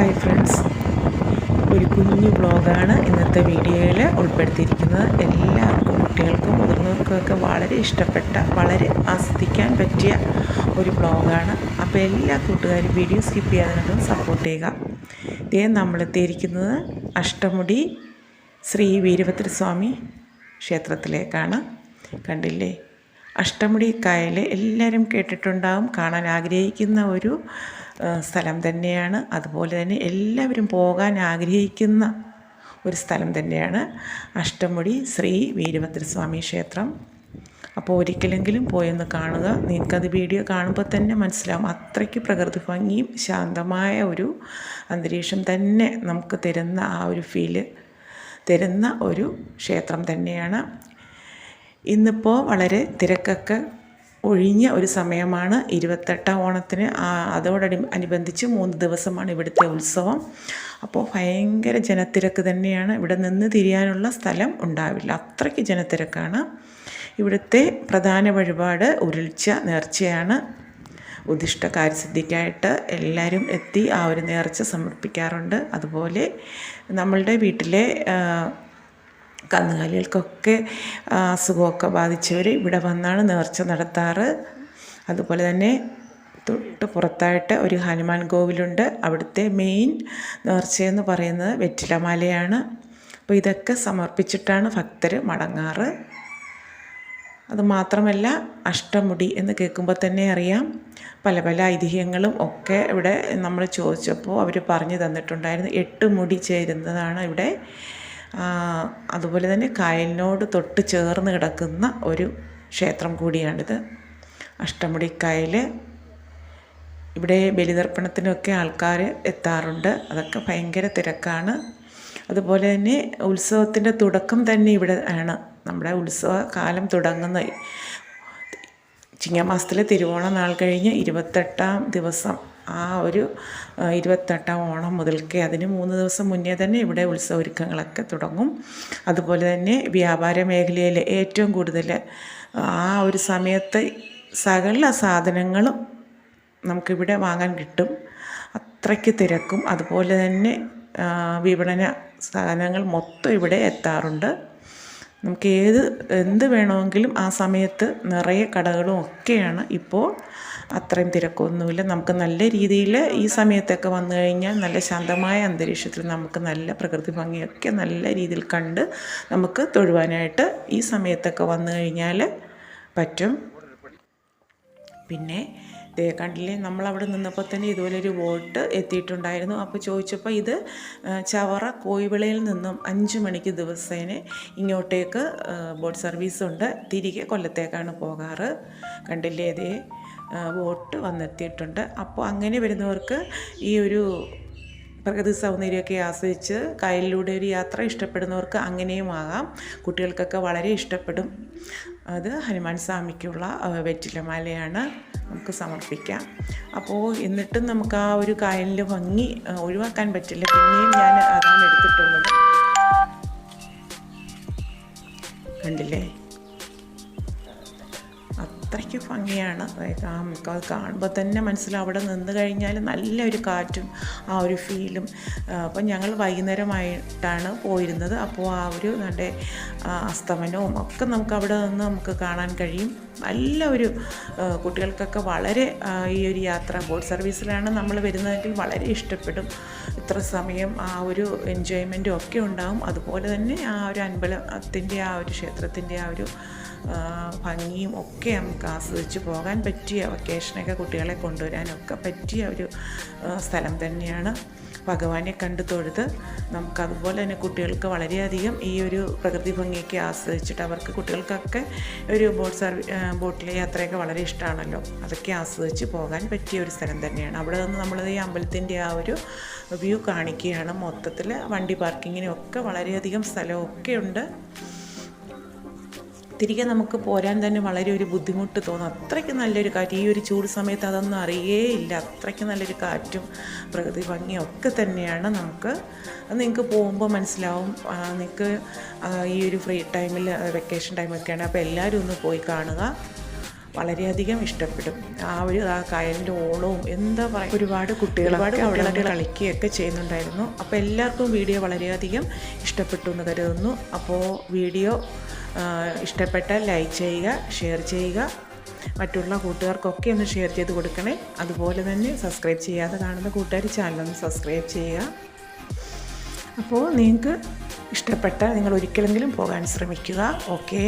Hi friends ഒരു കുഞ്ഞു ബ്ലോഗാണ് ഇന്നത്തെ വീഡിയോയിൽ ഉൾപ്പെടുത്തിയിരിക്കുന്നത്. എല്ലാവർക്കും കുട്ടികൾക്കും മുതിർന്നവർക്കുമൊക്കെ വളരെ ഇഷ്ടപ്പെട്ട വളരെ ആസ്വദിക്കാൻ പറ്റിയ ഒരു ബ്ലോഗാണ് അപ്പോൾ എല്ലാ കൂട്ടുകാരും വീഡിയോ സ്കിപ്പ് ചെയ്യാതെ സപ്പോർട്ട് ചെയ്യുക. ഇതേ നമ്മളെത്തിയിരിക്കുന്നത് അഷ്ടമുടി ശ്രീ വീരഭദ്രസ്വാമി ക്ഷേത്രത്തിലേക്കാണ്. കണ്ടില്ലേ? അഷ്ടമുടി കായൽ എല്ലാവരും കേട്ടിട്ടുണ്ടാവും കാണാൻ ആഗ്രഹിക്കുന്ന ഒരു സ്ഥലം തന്നെയാണ്. അതുപോലെ തന്നെ എല്ലാവരും പോകാൻ ആഗ്രഹിക്കുന്ന ഒരു സ്ഥലം തന്നെയാണ് അഷ്ടമുടി ശ്രീ വീരഭദ്രസ്വാമി ക്ഷേത്രം. അപ്പോൾ ഒരിക്കലെങ്കിലും പോയൊന്ന് കാണുക. നിങ്ങൾക്കത് വീഡിയോ കാണുമ്പോൾ തന്നെ മനസ്സിലാവും. അത്രയ്ക്ക് പ്രകൃതി ഭംഗിയും ശാന്തമായ ഒരു അന്തരീക്ഷം തന്നെ നമുക്ക് തരുന്ന ആ ഒരു ഫീൽ തരുന്ന ഒരു ക്ഷേത്രം തന്നെയാണ്. ഇന്നിപ്പോൾ വളരെ തിരക്കൊക്കെ ഒഴിഞ്ഞ ഒരു സമയമാണ്. ഇരുപത്തെട്ടാം ഓണത്തിന് അതോടടി അനുബന്ധിച്ച് മൂന്ന് ദിവസമാണ് ഇവിടുത്തെ ഉത്സവം. അപ്പോൾ ഭയങ്കര ജനത്തിരക്ക് തന്നെയാണ്. ഇവിടെ നിന്ന് തിരിയാനുള്ള സ്ഥലം ഉണ്ടാവില്ല. അത്രയ്ക്ക് ജനത്തിരക്കാണ്. ഇവിടുത്തെ പ്രധാന വഴിപാട് ഉരുൾച്ച നേർച്ചയാണ്. ഉദിഷ്ട കാര്യസിദ്ധിക്കായിട്ട് എല്ലാവരും എത്തി ആ ഒരു നേർച്ച സമർപ്പിക്കാറുണ്ട്. അതുപോലെ നമ്മളുടെ വീട്ടിലെ കന്നുകാലികൾക്കൊക്കെ അസുഖമൊക്കെ ബാധിച്ചവർ ഇവിടെ വന്നാണ് നേർച്ച നടത്താറ്. അതുപോലെ തന്നെ തൊട്ട് പുറത്തായിട്ട് ഒരു ഹനുമാൻ കോവിലുണ്ട് അവിടുത്തെ മെയിൻ നേർച്ചയെന്ന് പറയുന്നത് വെറ്റിലമാലയാണ്. അപ്പോൾ ഇതൊക്കെ സമർപ്പിച്ചിട്ടാണ് ഭക്തർ മടങ്ങാറ്. അതുമാത്രമല്ല അഷ്ടമുടി എന്ന് കേൾക്കുമ്പോൾ തന്നെ അറിയാം. പല പല ഐതിഹ്യങ്ങളും ഒക്കെ ഇവിടെ നമ്മൾ ചോദിച്ചപ്പോൾ അവർ പറഞ്ഞു തന്നിട്ടുണ്ടായിരുന്നു. എട്ട് മുടി ചേരുന്നതാണ് ഇവിടെ അതുപോലെ തന്നെ കായലിനോട് തൊട്ട് ചേർന്ന് കിടക്കുന്ന ഒരു ക്ഷേത്രം കൂടിയാണിത്. അഷ്ടമുടിക്കായൽ ഇവിടെ ബലിതർപ്പണത്തിനൊക്കെ ആൾക്കാർ എത്താറുണ്ട്. അതൊക്കെ ഭയങ്കര തിരക്കാണ്. അതുപോലെ തന്നെ ഉത്സവത്തിന്റെ തുടക്കം തന്നെ ഇവിടെ ആണ്. നമ്മുടെ ഉത്സവ കാലം തുടങ്ങുന്ന ചിങ്ങമാസത്തിലെ തിരുവോണം നാൾ കഴിഞ്ഞ് ഇരുപത്തെട്ടാം ദിവസം ആ ഒരു ഇരുപത്തെട്ടാം ഓണം മുതൽക്കേ അതിന് മൂന്ന് ദിവസം മുന്നേ തന്നെ ഇവിടെ ഉത്സവ ഒരുക്കങ്ങളൊക്കെ തുടങ്ങും. അതുപോലെ തന്നെ വ്യാപാര മേഖലയിൽ ഏറ്റവും കൂടുതൽ ആ ഒരു സമയത്ത് സകല സാധനങ്ങളും നമുക്കിവിടെ വാങ്ങാൻ കിട്ടും. അത്രയ്ക്ക് തിരക്കും. അതുപോലെ തന്നെ വിപണന സാധനങ്ങൾ മൊത്തം ഇവിടെ എത്താറുണ്ട്. നമുക്ക് ഏത് എന്ത് വേണമെങ്കിലും ആ സമയത്ത് നിറയെ കടകളും ഒക്കെയാണ് ഇപ്പോൾ അത്രയും തിരക്കൊന്നുമില്ല. നമുക്ക് നല്ല രീതിയിൽ ഈ സമയത്തൊക്കെ വന്നു കഴിഞ്ഞാൽ നല്ല ശാന്തമായ അന്തരീക്ഷത്തിൽ നമുക്ക് നല്ല പ്രകൃതി ഭംഗിയൊക്കെ നല്ല രീതിയിൽ കണ്ട് നമുക്ക് തൊഴുവാനായിട്ട് ഈ സമയത്തൊക്കെ വന്നു കഴിഞ്ഞാൽ പറ്റും. പിന്നെ ദേ കണ്ടില്ലേ നമ്മൾ അവിടെ നിന്നപ്പോൾ തന്നെ ഇതുപോലെ ഒരു ബോട്ട് എത്തിയിട്ടുണ്ടായിരുന്നു. അപ്പോൾ ചോദിച്ചപ്പോൾ ഇത് ചവറ കോയിവിളയിൽ നിന്നും അഞ്ച് മണിക്ക് ദിവസേന ഇങ്ങോട്ടേക്ക് ബോട്ട് സർവീസ് ഉണ്ട്. തിരികെ കൊല്ലത്തേക്കാണ് പോകാറ്. കണ്ടില്ലേ ഇതേ ബോട്ട് വന്നെത്തിയിട്ടുണ്ട്. അപ്പോൾ അങ്ങനെ വരുന്നവർക്ക് ഈ ഒരു പ്രകൃതി സൗന്ദര്യമൊക്കെ ആസ്വദിച്ച് കായലിലൂടെ ഒരു യാത്ര ഇഷ്ടപ്പെടുന്നവർക്ക് അങ്ങനെയും ആകാം. കുട്ടികൾക്കൊക്കെ വളരെ ഇഷ്ടപ്പെടും. അത് ഹനുമാൻ സ്വാമിക്കുള്ള വെറ്റിലമാലയാണ്. നമുക്ക് സമർപ്പിക്കാം. അപ്പോൾ എന്നിട്ടും നമുക്ക് ആ ഒരു കായലിന്റെ ഭംഗി ഒഴിവാക്കാൻ പറ്റില്ല. പിന്നെയും ഞാൻ അതാണ് എടുത്തിട്ടുള്ളത്. കണ്ടില്ലേ? അത്രയ്ക്ക് ഭംഗിയാണ്. അത് കാണുമ്പോൾ തന്നെ മനസ്സിൽ അവിടെ നിന്ന് കഴിഞ്ഞാൽ നല്ലൊരു കാറ്റും ആ ഒരു ഫീലും. അപ്പം ഞങ്ങൾ വൈകുന്നേരമായിട്ടാണ് പോയിരുന്നത്. അപ്പോൾ ആ ഒരു നല്ല അസ്തമനവും ഒക്കെ നമുക്ക് അവിടെ നിന്ന് നമുക്ക് കാണാൻ കഴിയും. നല്ല ഒരു കുട്ടികൾക്കൊക്കെ വളരെ ഈ ഒരു യാത്ര ബോട്ട് സർവീസിലാണ് നമ്മൾ വരുന്നതെങ്കിൽ വളരെ ഇഷ്ടപ്പെടും. ഇത്ര സമയം ആ ഒരു എൻജോയ്മെന്റും ഒക്കെ ഉണ്ടാവും. അതുപോലെ തന്നെ ആ ഒരു അമ്പലത്തിന്റെ ആ ഒരു ക്ഷേത്രത്തിന്റെ ആ ഒരു ഭംഗിയും ഒക്കെ ആസ്വദിച്ച് പോകാൻ പറ്റിയ വെക്കേഷനൊക്കെ കുട്ടികളെ കൊണ്ടുവരാനൊക്കെ പറ്റിയ ഒരു സ്ഥലം തന്നെയാണ് ഭഗവാനെ കണ്ടു തൊഴുത്. നമുക്കതുപോലെ തന്നെ കുട്ടികൾക്ക് വളരെയധികം ഈ ഒരു പ്രകൃതി ഭംഗിയൊക്കെ ആസ്വദിച്ചിട്ട് അവർക്ക് കുട്ടികൾക്കൊക്കെ ഒരു ബോട്ട് സർവീ ബോട്ടിലെ യാത്രയൊക്കെ വളരെ ഇഷ്ടമാണല്ലോ അതൊക്കെ ആസ്വദിച്ച് പോകാൻ പറ്റിയ ഒരു സ്ഥലം തന്നെയാണ്. അവിടെ നിന്ന് നമ്മൾ ഈ അമ്പലത്തിന്റെ ആ ഒരു വ്യൂ കാണിക്കുകയാണ്. മൊത്തത്തിൽ വണ്ടി പാർക്കിങ്ങിനൊക്കെ വളരെയധികം സ്ഥലമൊക്കെ ഉണ്ട് തിരികെ നമുക്ക് പോരാൻ തന്നെ വളരെ ഒരു ബുദ്ധിമുട്ട് തോന്നും. അത്രയ്ക്ക് നല്ലൊരു കാറ്റ്. ഈ ഒരു ചൂട് സമയത്ത് അതൊന്നും അറിയേയില്ല. അത്രയ്ക്ക് നല്ലൊരു കാറ്റും പ്രകൃതി ഭംഗിയും ഒക്കെ തന്നെയാണ് നമുക്ക്. അത് നിങ്ങൾക്ക് പോകുമ്പോൾ മനസ്സിലാവും. നിങ്ങൾക്ക് ഈ ഒരു ഫ്രീ ടൈമിൽ വെക്കേഷൻ ടൈമൊക്കെയാണ് അപ്പോൾ എല്ലാവരും ഒന്ന് പോയി കാണുക. വളരെയധികം ഇഷ്ടപ്പെടും. ആ ഒരു ആ കായലിന്റെ ഓളവും എന്താ പറയുക ഒരുപാട് കുട്ടികൾ ഒരുപാട് നിന്ന് കളിക്കുകയൊക്കെ ചെയ്യുന്നുണ്ടായിരുന്നു. അപ്പോൾ എല്ലാവർക്കും വീഡിയോ വളരെയധികം ഇഷ്ടപ്പെട്ടു എന്ന് കരുതുന്നു. അപ്പോൾ വീഡിയോ ഇഷ്ടപ്പെട്ടാൽ ലൈക്ക് ചെയ്യുക ഷെയർ ചെയ്യുക. മറ്റുള്ള കൂട്ടുകാർക്കൊക്കെ ഒന്ന് ഷെയർ ചെയ്ത് കൊടുക്കണേ. അതുപോലെ തന്നെ സബ്സ്ക്രൈബ് ചെയ്യാതെ കാണുന്ന കൂട്ടുകാർ ചാനലൊന്ന് സബ്സ്ക്രൈബ് ചെയ്യുക. അപ്പോൾ നിങ്ങൾക്ക് ഇഷ്ടപ്പെട്ട നിങ്ങൾ ഒരിക്കലെങ്കിലും പോകാൻ ശ്രമിക്കുക. ഓക്കെ